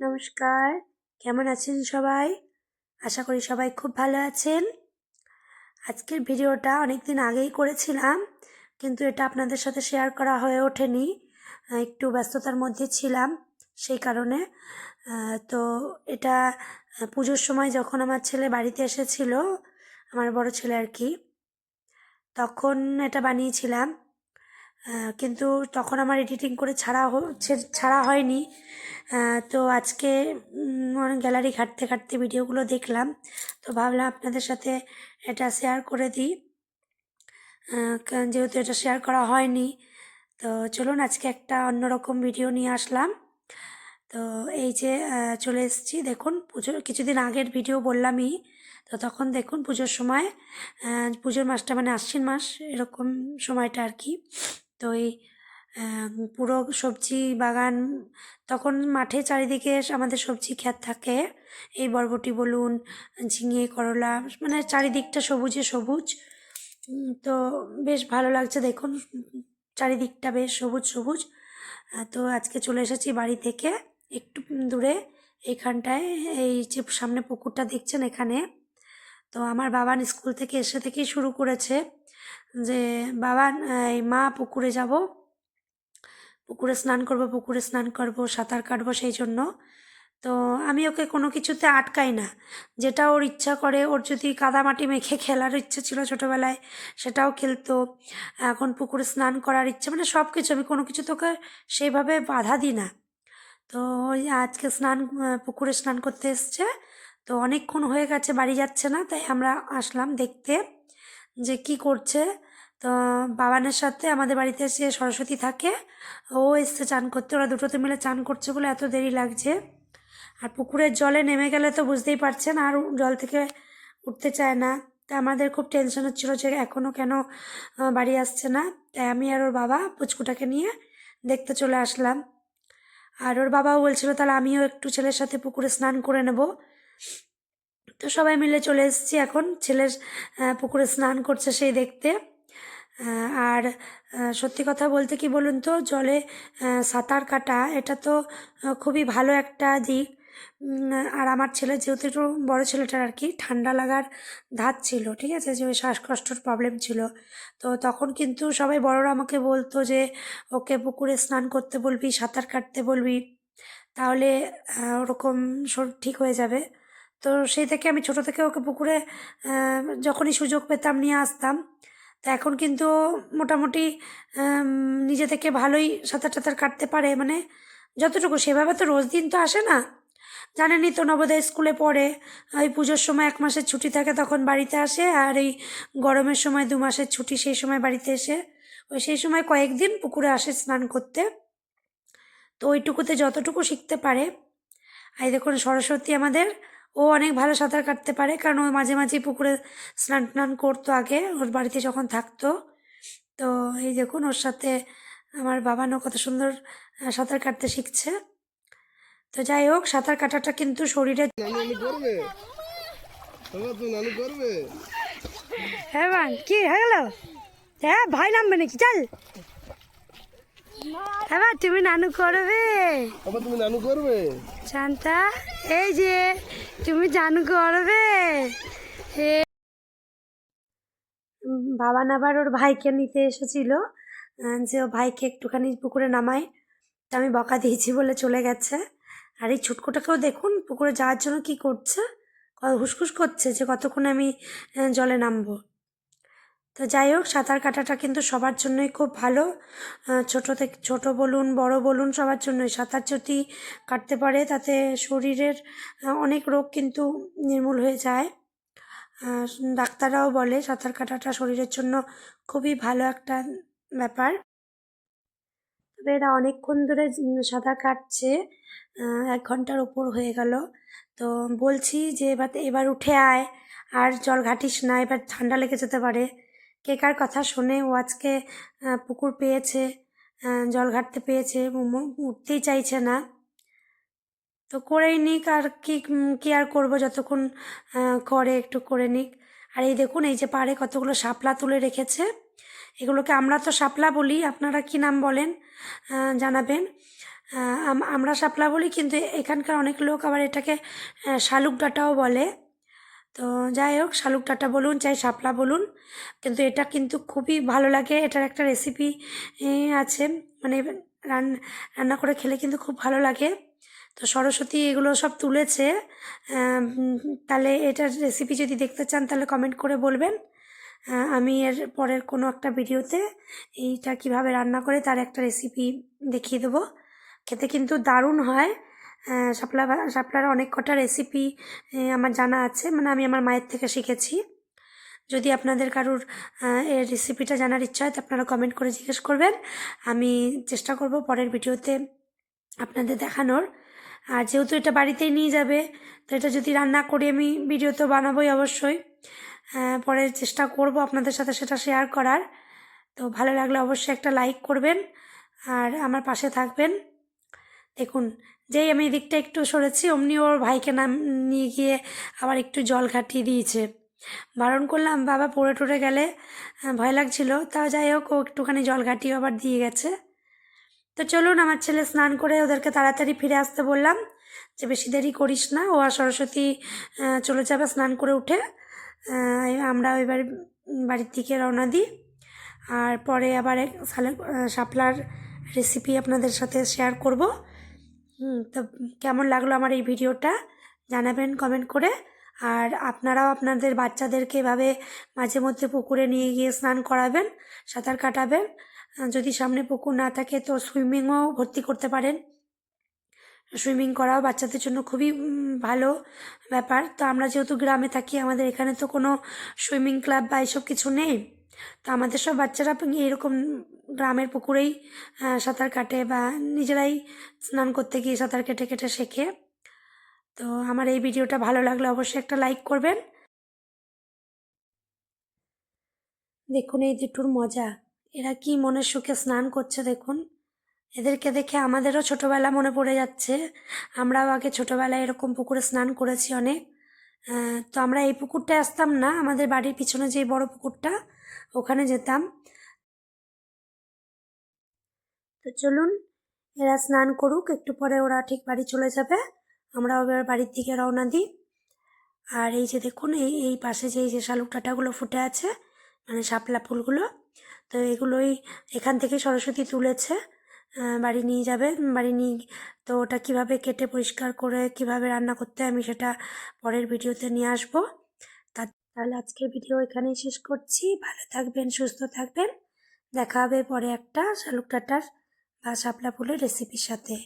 নমস্কার। কেমন আছেন সবাই? আশা করি সবাই খুব ভালো আছেন। আজকের ভিডিওটা অনেক দিন আগেই করেছিলাম, কিন্তু এটা আপনাদের সাথে শেয়ার করা হয়ে ওঠেনি। একটু ব্যস্ততার মধ্যে ছিলাম সেই কারণে। তো এটা পুজোর সময় যখন আমার ছেলে বাড়িতে এসেছিল, আমার বড় ছেলে আর কি, তখন এটা বানিয়েছিলাম। কিন্তু তখন আমার এডিটিং করে ছাড়া হচ্ছে ছাড়া হয়নি। তো আজকে গ্যালারি ঘাঁটতে ঘাঁটতে ভিডিওগুলো দেখলাম। তো ভাবলাম আপনাদের সাথে এটা শেয়ার করে দিই। যেহেতু এটা শেয়ার করা হয়নি, তো চলুন আজকে একটা অন্যরকম ভিডিও নিয়ে আসলাম। তো এই যে চলে এসেছি। দেখুন পুজোর কিছুদিন আগের ভিডিও বললামই। তো তখন দেখুন, পুজোর সময় পুজোর মাসটা মানে আশ্বিন মাস, এরকম সময়টা আর কি। তো এই পুরো সবজি বাগান তখন মাঠে চারিদিকে আমাদের সবজি ক্ষেত থাকে। এই বরবটি বলুন, ঝিঙে, করলা মানে চারিদিকটা সবুজে সবুজ। তো বেশ ভালো লাগছে দেখুন, চারিদিকটা বেশ সবুজ সবুজ। তো আজকে চলে এসেছি বাড়ি থেকে, একটু দূরে এইখানটায় এই যে সামনে পুকুরটা দেখছেন এখানে। তো আমার বাবান স্কুল থেকে এসে থেকেই শুরু করেছে। যে, বাবা, এই মা, পুকুরে যাব। পুকুরে স্নান করব, পুকুরে স্নান করব, সাঁতার কাটবো সেই জন্য। তো আমি ওকে কোনো কিছুতে আটকাই না। যেটা ওর ইচ্ছা করে, ওর যদি কাদামাটি মেখে খেলার ইচ্ছা ছিল ছোটোবেলায়, সেটাও খেলতো। এখন পুকুরে স্নান করার ইচ্ছা মানে সব কিছু আমি কোনো কিছু তোকে সেইভাবে বাধা দিই না। তো ওই আজকে স্নান, পুকুরে স্নান করতে এসছে। তো অনেকক্ষণ হয়ে গেছে, বাড়ি যাচ্ছে না, তাই আমরা আসলাম দেখতে। যে কি করছে? তো বাবানের সাথে আমাদের বাড়িতে এসে সরস্বতী থাকে। ও এসছে চান করতে। ওরা দুটোতে মিলে চান করছে বলে এত দেরি লাগছে। আর পুকুরের জলে নেমে গেলে তো বুঝতেই পারছেন, আর জল থেকে উঠতে চায় না। তা আমাদের খুব টেনশন হচ্ছিল যে এখনও কেন বাড়ি আসছে না। তাই আমি আর ওর বাবা পুচকুটাকে নিয়ে দেখতে চলে আসলাম। আর ওর বাবাও বলছিল, তাহলে আমিও একটু ছেলের সাথে পুকুরে স্নান করে নেব। তো সবাই মিলে চলে এসেছি এখন। ছেলের পুকুরে স্নান করছে সেই দেখতে। আর সত্যি কথা বলতে কি বলুন তো, জলে সাঁতার কাটা, এটা তো খুবই ভালো একটা দিক। আর আমার ছেলে যেহেতু একটু বড়ো ছেলেটার আর কি, ঠান্ডা লাগার ধাত ছিল, ঠিক আছে, যে শ্বাসকষ্টর প্রবলেম ছিল। তো তখন কিন্তু সবাই বড়রা আমাকে বলতো যে, ওকে পুকুরে স্নান করতে বলবি, সাঁতার কাটতে বলবি, তাহলে ওরকম ঠিক হয়ে যাবে। তো সেই থেকে আমি ছোটো থেকে ওকে পুকুরে যখনই সুযোগ পেতাম নিয়ে আসতাম। তা এখন কিন্তু মোটামুটি নিজে থেকে ভালোই সাঁতার টাতার কাটতে পারে। মানে যতটুকু, সেভাবে তো রোজ দিন তো আসে না। জানেনই তো নবোদয় স্কুলে পড়ে, ওই পুজোর সময় এক মাসের ছুটি থাকে তখন বাড়িতে আসে, আর এই গরমের সময় দু মাসের ছুটি সেই সময় বাড়িতে এসে, ওই সেই সময় কয়েকদিন পুকুরে আসে স্নান করতে। তো ওইটুকুতে যতটুকু শিখতে পারে। এই দেখুন, সরস্বতী আমাদের ও অনেক ভালো সাঁতার কাটতে পারে কারণ ও মাঝে মাঝে পুকুরে স্নান টান করতো আগে ওর বাড়িতে যখন থাকতো। তো এই দেখুন ওর সাথে আমার বাবানও কত সুন্দর সাঁতার কাটতে শিখছে। তো যাই হোক সাঁতার কাটাটা কিন্তু শরীরে হ্যাঁ মান কি হয়ে গেল? হ্যাঁ ভাই নামবে নাকি? চল। হ্যাঁ তুমি নানু করবে। তুমি নানু করবে? শান্তা এই যে তুমি চান করবে? বাবা আবার ওর ভাইকে নিতে এসেছিল যে ও ভাইকে একটুখানি পুকুরে নামায়। তা আমি বকা দিয়েছি বলে চলে গেছে। আর এই ছুটকোটাকেও দেখুন, পুকুরে যাওয়ার জন্য কি করছে? হুসখুস করছে যে কতক্ষণ আমি জলে নামবো। তো যাই হোক, সাঁতার কাটাটা কিন্তু সবার জন্যই খুব ভালো। ছোটো থেকে, ছোটো বলুন, বড় বলুন, সবার জন্যই। সাঁতার যদি কাটতে পারে, তাতে শরীরের অনেক রোগ কিন্তু নির্মূল হয়ে যায়। ডাক্তাররাও বলে, সাঁতার কাটাটা শরীরের জন্য খুবই ভালো একটা ব্যাপার। তবে এরা অনেকক্ষণ ধরে সাঁতার কাটছে এক ঘণ্টার উপর হয়ে গেল। তো বলছি যে, এবার এবার উঠে আয়। আর জল ঘাটিস না, এবার ঠান্ডা লেগে যেতে পারে। কে কার কথা শুনে ও আজকে পুকুর পেয়েছে জল ঘাটতে পেয়েছে উঠতেই চাইছে না। তো করেই নিক আর কি কি আর করব যতক্ষণ করে একটু করে নিক। আর এই দেখুন, এই যে পাড়ে কতগুলো শাপলা তুলে রেখেছে। এগুলোকে আমরা তো শাপলা বলি, আপনারা কি নাম বলেন জানাবেন। আম- আমরা শাপলা বলি, কিন্তু এখানকার অনেক লোক আবার এটাকে শালুক ডাঁটাও বলে। তো যাই হোক, শালুক ডাঁটা বলুন, চাই শাপলা বলুন। কিন্তু এটা কিন্তু খুবই ভালো লাগে, এটার একটা রেসিপি আছে। মানে রান, রান্না করে খেলে কিন্তু খুব ভালো লাগে। তো সরস্বতী এগুলো সব তুলেছে। তাহলে এটার রেসিপি যদি দেখতে চান, তাহলে কমেন্ট করে বলবেন। আমি এর পরের কোনো একটা ভিডিওতে এইটা কীভাবে রান্না করে তার একটা রেসিপি দেখিয়ে দেবো। খেতে কিন্তু দারুণ হয়। শাপলা ভা- শাপলার অনেক কটা রেসিপি আমার জানা আছে। মানে আমি আমার মায়ের থেকে শিখেছি। যদি আপনাদের কারুর এর রেসিপিটা জানার ইচ্ছা হয়, তো আপনারা কমেন্ট করে জিজ্ঞেস করবেন। আমি চেষ্টা করব পরের ভিডিওতে আপনাদের দেখানোর। আর যেহেতু এটা বাড়িতেই নিয়ে যাবে, তো এটা যদি রান্না করি আমি ভিডিও তো বানাবোই অবশ্যই। পরে চেষ্টা করব আপনাদের সাথে সেটা শেয়ার করার। তো ভালো লাগলে অবশ্যই একটা লাইক করবেন। আর আমার পাশে থাকবেন। দেখুন যেই আমি এদিকটা একটু সরেছি, অমনি ওর ভাইকে নাম নিয়ে গিয়ে আবার একটু জল ঘাটিয়ে দিয়েছে। বারণ করলাম, বাবা পড়ে টড়ে গেলে ভয় লাগছিল তাও যাই হোক, ও একটুখানি জল ঘাটিয়ে আবার দিয়ে গেছে। তো চলুন, আমার ছেলে স্নান করে ওদেরকে তাড়াতাড়ি ফিরে আসতে বললাম যে, বেশি দেরি করিস না, ও আর সরস্বতী চলে যাবে স্নান করে উঠে। আমরা এবার বাড়ির দিকে রওনা দিই। আর পরে আবার শাপলার রেসিপি আপনাদের সাথে শেয়ার করব। তো কেমন লাগল আমার এই ভিডিওটা? জানাবেন কমেন্ট করে। আর আপনারাও আপনাদের বাচ্চাদেরকে এভাবে মাঝে মধ্যে পুকুরে নিয়ে গিয়ে স্নান করাবেন, সাঁতার কাটাবেন। যদি সামনে পুকুর না থাকে তো সুইমিংও ভর্তি করতে পারেন। সুইমিং করাও বাচ্চাদের জন্য খুবই ভালো ব্যাপার। তো আমরা যেহেতু গ্রামে থাকি, আমাদের এখানে তো কোনো সুইমিং ক্লাব বা এসব কিছু নেই। তো আমাদের সব বাচ্চারা এরকম গ্রামের পুকুরেই সাঁতার কাটে বা নিজেরাই স্নান করতে গিয়ে সাঁতার কেটে কেটে শেখে। তো আমার এই ভিডিওটা ভালো লাগলে অবশ্যই একটা লাইক করবেন। দেখুন এই দুটোর মজা। এরা কি মনের সুখে স্নান করছে দেখুন। এদেরকে দেখে আমাদেরও ছোটবেলা মনে পড়ে যাচ্ছে। আমরাও আগে ছোটবেলায় এরকম পুকুরে স্নান করেছি অনেক। তো আমরা এই পুকুরটায় আসতাম না, আমাদের বাড়ির পিছনে যে বড় পুকুরটা ওখানে যেতাম। তো চলুন, এরা স্নান করুক, একটু পরে ওরা ঠিক বাড়ি চলে যাবে। আমরাও এবার বাড়ির দিকে রওনা দিই। আর এই যে দেখুন, এই এই পাশে যে, এই যে শালুক টাটাগুলো ফুটে আছে মানে শাপলা ফুলগুলো, তো এগুলোই এখান থেকে সরস্বতী তুলেছে। বাড়ি নিয়ে যাবে। বাড়ি নিয়ে, তো ওটা কীভাবে কেটে পরিষ্কার করে কীভাবে রান্না করতে আমি সেটা পরের ভিডিওতে নিয়ে আসব। তাহলে আজকের ভিডিও এখানেই শেষ করছি। ভালো থাকবেন, সুস্থ থাকবেন। দেখা হবে পরে একটা শালুক টাটার বা শাপলা ফুলের রেসিপির সাথে।